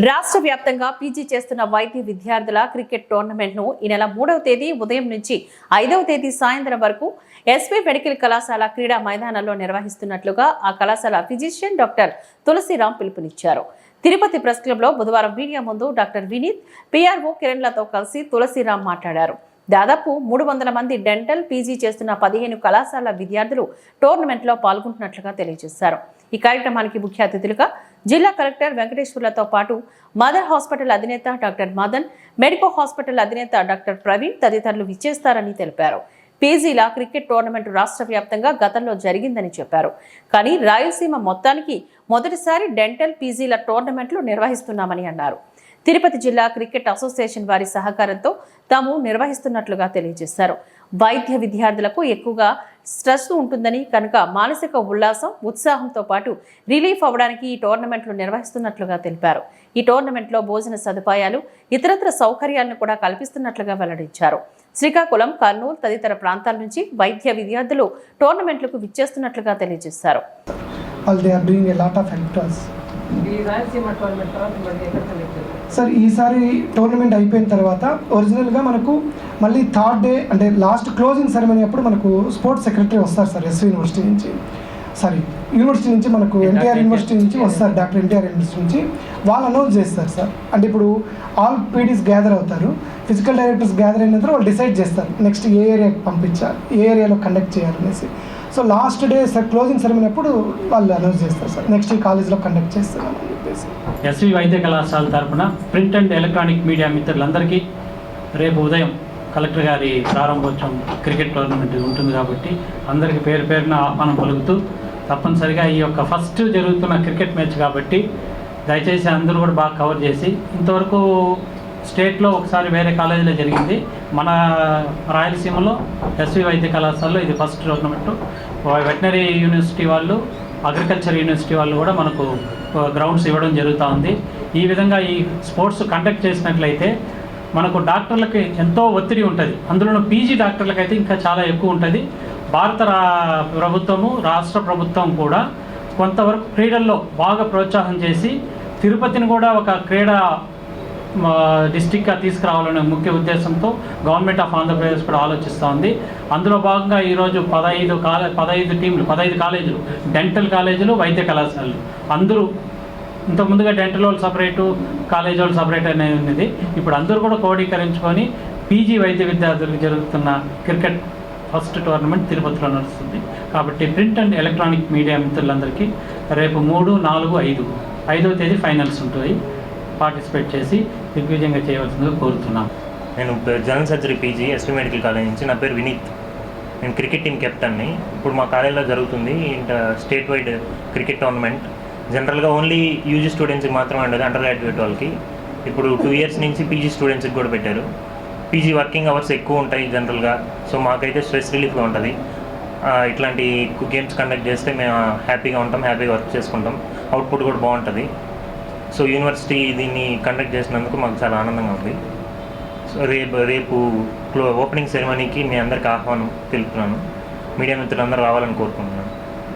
రాష్ట్ర వ్యాప్తంగా పీజీ చేస్తున్న వైద్య విద్యార్థుల క్రికెట్ టోర్నమెంట్ను ఈ నెల మూడవ తేదీ ఉదయం నుంచి ఐదవ తేదీ సాయంత్రం వరకు ఎస్పీ మెడికల్ కళాశాల క్రీడా మైదానంలో నిర్వహిస్తున్నట్లుగా ఆ కళాశాల ఫిజిషియన్ డాక్టర్ తులసిరామ్ పిలుపునిచ్చారు. తిరుపతి ప్రెస్ క్లబ్లో బుధవారం మీడియా ముందు డాక్టర్ వినీత్ పిఆర్ఓ కిరణ్లతో కలిసి తులసిరామ్ మాట్లాడారు. దాదాపు మూడు వందల మంది డెంటల్ పీజీ చేస్తున్న పదిహేను కళాశాల విద్యార్థులు టోర్నమెంట్లో పాల్గొంటున్నట్లుగా తెలియజేశారు. ఈ కార్యక్రమానికి ముఖ్య అతిథులుగా జిల్లా కలెక్టర్ వెంకటేశ్వర్లతో పాటు మదర్ హాస్పిటల్ అధినేత డాక్టర్ మదన్ మెడికో హాస్పిటల్ అధినేత డాక్టర్ ప్రవీణ్ తదితరులు విచ్చేస్తారని తెలిపారు. పీజీల క్రికెట్ టోర్నమెంట్ రాష్ట్ర వ్యాప్తంగా గతంలో జరిగిందని చెప్పారు. కానీ రాయలసీమ మొత్తానికి మొదటిసారి డెంటల్ పీజీల టోర్నమెంట్లు నిర్వహిస్తున్నామని అన్నారు. తిరుపతి జిల్లా క్రికెట్ అసోసియేషన్ వారి సహకారంతో తాము నిర్వహిస్తున్నట్లుగా తెలియజేశారు. వైద్య విద్యార్థులకు ఎక్కువగా స్ట్రెస్ ఉంటుందని కనుక మానసిక ఉల్లాసం ఉత్సాహంతో పాటు రిలీఫ్ అవ్వడానికి ఈ టోర్నమెంట్లు నిర్వహిస్తున్నట్లుగా తెలిపారు. ఈ టోర్నమెంట్లో భోజన సదుపాయాలు ఇతరత్ర సౌకర్యాలను కూడా కల్పిస్తున్నట్లుగా వెల్లడించారు. శ్రీకాకుళం కర్నూలు తదితర ప్రాంతాల నుంచి వైద్య విద్యార్థులు టోర్నమెంట్లకు విచ్చేస్తున్నట్లుగా తెలియజేశారు. సార్ ఈసారి టోర్నమెంట్ అయిపోయిన తర్వాత ఒరిజినల్గా మనకు మళ్ళీ థర్డ్ డే అంటే లాస్ట్ క్లోజింగ్ సెరమనీ అప్పుడు మనకు స్పోర్ట్స్ సెక్రటరీ వస్తారు సార్ ఎస్వి యూనివర్సిటీ నుంచి. సారీ యూనివర్సిటీ నుంచి మనకు ఎన్టీఆర్ యూనివర్సిటీ నుంచి వస్తారు డాక్టర్ ఎన్టీఆర్ యూనివర్సిటీ నుంచి. వాళ్ళు అనౌన్స్ చేస్తారు సార్. అంటే ఇప్పుడు ఆల్ పీడీస్ గ్యాదర్ అవుతారు. ఫిజికల్ డైరెక్టర్స్ గ్యాదర్ అయిన తర్వాత వాళ్ళు డిసైడ్ చేస్తారు నెక్స్ట్ ఏ ఏరియాకి పంపించాలి ఏ ఏరియాలో కండక్ట్ చేయాలనేసి so last day sir closing ceremony అప్పుడు వాళ్ళు అనౌన్స్ చేస్తారు సార్ నెక్స్ట్ ఈ కాలేజ్లో కండక్ట్ చేస్తున్నాం అని చెప్పేసి. ఎస్వి వైద్య కళాశాల తరపున ప్రింట్ అండ్ ఎలక్ట్రానిక్ మీడియా మిత్రులందరికీ రేపు ఉదయం కలెక్టర్ గారి ప్రారంభోత్సవం క్రికెట్ టోర్నమెంట్ ఉంటుంది కాబట్టి అందరికీ పేరు పేరున ఆహ్వానం పలుకుతూ తప్పనిసరిగా ఈ యొక్క ఫస్ట్ జరుగుతున్న క్రికెట్ మ్యాచ్ కాబట్టి దయచేసి అందరూ కూడా బాగా కవర్ చేసి ఇంతవరకు స్టేట్లో ఒకసారి వేరే కాలేజీలో జరిగింది. మన రాయలసీమలో ఎస్వి వైద్య కళాశాలలో ఇది ఫస్ట్ టోర్నమెంట్. వెటనరీ యూనివర్సిటీ వాళ్ళు అగ్రికల్చర్ యూనివర్సిటీ వాళ్ళు కూడా మనకు గ్రౌండ్స్ ఇవ్వడం జరుగుతూ ఉంది. ఈ విధంగా ఈ స్పోర్ట్స్ కండక్ట్ చేసినట్లయితే మనకు డాక్టర్లకి ఎంతో ఒత్తిడి ఉంటుంది. అందులోనూ పీజీ డాక్టర్లకైతే ఇంకా చాలా ఎక్కువ ఉంటుంది. భారత రా ప్రభుత్వము రాష్ట్ర ప్రభుత్వం కూడా కొంతవరకు క్రీడల్లో బాగా ప్రోత్సాహం చేసి తిరుపతిని కూడా ఒక క్రీడా డిస్టిక్గా తీసుకురావాలనే ముఖ్య ఉద్దేశంతో గవర్నమెంట్ ఆఫ్ ఆంధ్రప్రదేశ్ కూడా ఆలోచిస్తూ ఉంది అందులో భాగంగా ఈరోజు పదహైదు కాలే పదహైదు టీంలు పదహైదు కాలేజీలు డెంటల్ కాలేజీలు వైద్య కళాశాలలు. అందరూ ఇంతకుముందుగా డెంటల్ వాళ్ళు సపరేటు కాలేజ్ వాళ్ళు సపరేట్ అనేది ఉన్నది. ఇప్పుడు అందరూ కూడా క్రోడీకరించుకొని పీజీ వైద్య విద్యార్థులకు జరుగుతున్న క్రికెట్ ఫస్ట్ టోర్నమెంట్ తిరుపతిలో నడుస్తుంది. కాబట్టి ప్రింట్ అండ్ ఎలక్ట్రానిక్ మీడియా మిత్రులందరికీ రేపు మూడు నాలుగు ఐదు ఐదో తేదీ ఫైనల్స్ ఉంటాయి. పార్టిసిపేట్ చేసి దిగ్విజయంగా చేయవలసిందిగా కోరుతున్నాం. నేను general surgery PG SV medical college నుంచి నా పేరు వినీత్. నేను క్రికెట్ టీం కెప్టెన్ని. ఇప్పుడు మా కాలేజీలో జరుగుతుంది inter state wide cricket tournament. జనరల్గా ఓన్లీ యూజీ స్టూడెంట్స్కి మాత్రమే ఉండదు అండర్ గ్రాడ్యుయేట్ వాళ్ళకి. ఇప్పుడు టూ ఇయర్స్ నుంచి పీజీ స్టూడెంట్స్కి కూడా పెట్టారు. పీజీ వర్కింగ్ అవర్స్ ఎక్కువ ఉంటాయి జనరల్గా. సో మాకైతే స్ట్రెస్ రిలీఫ్గా ఉంటుంది. ఇట్లాంటి గేమ్స్ కండక్ట్ చేస్తే మేము హ్యాపీగా ఉంటాం హ్యాపీగా వర్క్ చేసుకుంటాం. అవుట్పుట్ కూడా బాగుంటుంది. సో యూనివర్సిటీ దీన్ని కండక్ట్ చేసినందుకు మాకు చాలా ఆనందంగా ఉంది. సో రేపు రేపు క్లో ఓపెనింగ్ సెరమనీకి మీ అందరికి ఆహ్వానం తెలుపుతున్నాను. మీడియా మిత్రులందరూ రావాలని కోరుకుంటున్నాను.